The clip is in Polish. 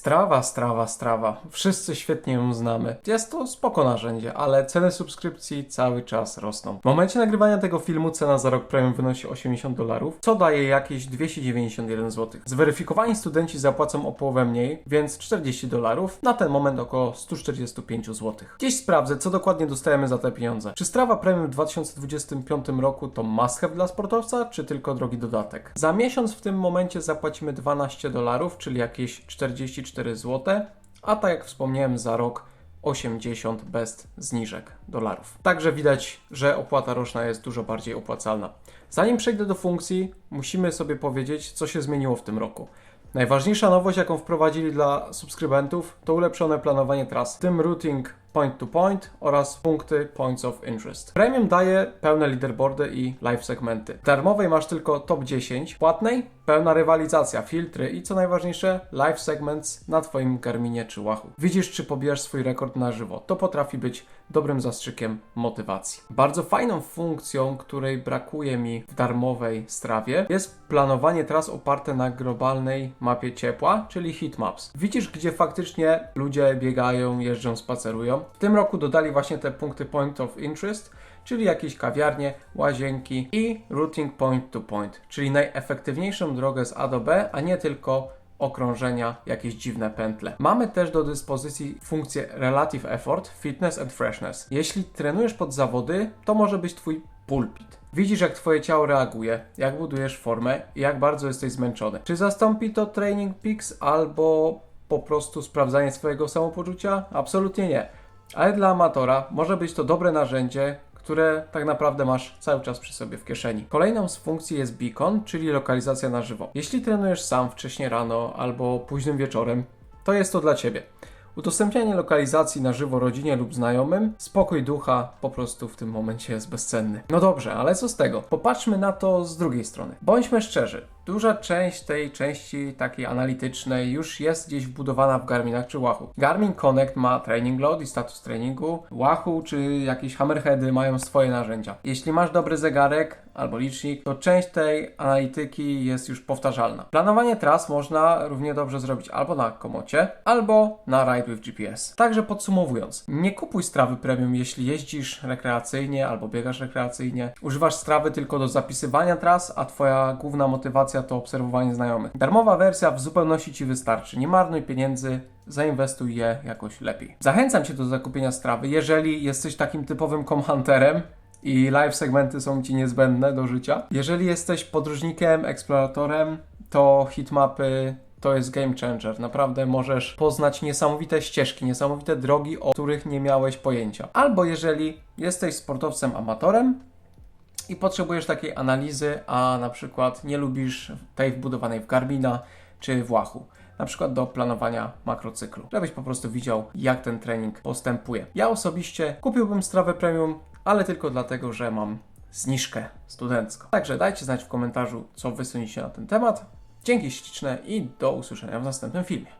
Strawa, strawa, strawa. Wszyscy świetnie ją znamy. Jest to spoko narzędzie, ale ceny subskrypcji cały czas rosną. W momencie nagrywania tego filmu cena za rok premium wynosi 80 dolarów, co daje jakieś 291 zł. Zweryfikowani studenci zapłacą o połowę mniej, więc 40 dolarów, na ten moment około 145 zł. Gdzieś sprawdzę, co dokładnie dostajemy za te pieniądze. Czy Strawa Premium w 2025 roku to must have dla sportowca, czy tylko drogi dodatek? Za miesiąc w tym momencie zapłacimy 12 dolarów, czyli jakieś 44 zł, a tak jak wspomniałem za rok 80 bez zniżek dolarów. Także widać, że opłata roczna jest dużo bardziej opłacalna. Zanim przejdę do funkcji, musimy sobie powiedzieć, co się zmieniło w tym roku. Najważniejsza nowość, jaką wprowadzili dla subskrybentów, to ulepszone planowanie tras, w tym routing point to point oraz punkty points of interest. Premium daje pełne leaderboardy i live segmenty. W darmowej masz tylko top 10, płatnej pełna rywalizacja, filtry i co najważniejsze live segments na twoim Garminie czy Łachu. Widzisz czy pobijasz swój rekord na żywo. To potrafi być dobrym zastrzykiem motywacji. Bardzo fajną funkcją, której brakuje mi w darmowej strawie jest planowanie tras oparte na globalnej mapie ciepła, czyli heatmaps. Widzisz gdzie faktycznie ludzie biegają, jeżdżą, spacerują. W tym roku dodali właśnie te punkty point of interest, czyli jakieś kawiarnie, łazienki i routing point to point, czyli najefektywniejszą drogę z A do B, a nie tylko okrążenia, jakieś dziwne pętle. Mamy też do dyspozycji funkcję Relative Effort, Fitness and Freshness. Jeśli trenujesz pod zawody, to może być Twój pulpit. Widzisz, jak Twoje ciało reaguje, jak budujesz formę i jak bardzo jesteś zmęczony. Czy zastąpi to Training Peaks albo po prostu sprawdzanie swojego samopoczucia? Absolutnie nie. Ale dla amatora może być to dobre narzędzie, które tak naprawdę masz cały czas przy sobie w kieszeni. Kolejną z funkcji jest beacon, czyli lokalizacja na żywo. Jeśli trenujesz sam wcześnie rano albo późnym wieczorem, to jest to dla Ciebie. Udostępnianie lokalizacji na żywo rodzinie lub znajomym, spokój ducha po prostu w tym momencie jest bezcenny. No dobrze, ale co z tego? Popatrzmy na to z drugiej strony. Bądźmy szczerzy, duża część tej części takiej analitycznej już jest gdzieś wbudowana w Garminach czy Wahoo. Garmin Connect ma training load i status treningu, Wahoo czy jakieś hammerheady mają swoje narzędzia. Jeśli masz dobry zegarek albo licznik, to część tej analityki jest już powtarzalna. Planowanie tras można równie dobrze zrobić albo na komocie, albo na Ride with GPS. Także podsumowując, nie kupuj strawy premium, jeśli jeździsz rekreacyjnie albo biegasz rekreacyjnie. Używasz strawy tylko do zapisywania tras, a twoja główna motywacja to obserwowanie znajomych. Darmowa wersja w zupełności ci wystarczy. Nie marnuj pieniędzy, zainwestuj je jakoś lepiej. Zachęcam cię do zakupienia strawy, jeżeli jesteś takim typowym comhunterem, i live segmenty są ci niezbędne do życia. Jeżeli jesteś podróżnikiem, eksploratorem, to hitmapy to jest game changer. Naprawdę możesz poznać niesamowite ścieżki, niesamowite drogi, o których nie miałeś pojęcia. Albo jeżeli jesteś sportowcem amatorem i potrzebujesz takiej analizy, a na przykład nie lubisz tej wbudowanej w Garmina czy w Wahoo na przykład do planowania makrocyklu, żebyś po prostu widział, jak ten trening postępuje. Ja osobiście kupiłbym strawę premium, ale tylko dlatego, że mam zniżkę studencką. Także dajcie znać w komentarzu, co wy sądzicie na ten temat. Dzięki śliczne i do usłyszenia w następnym filmie.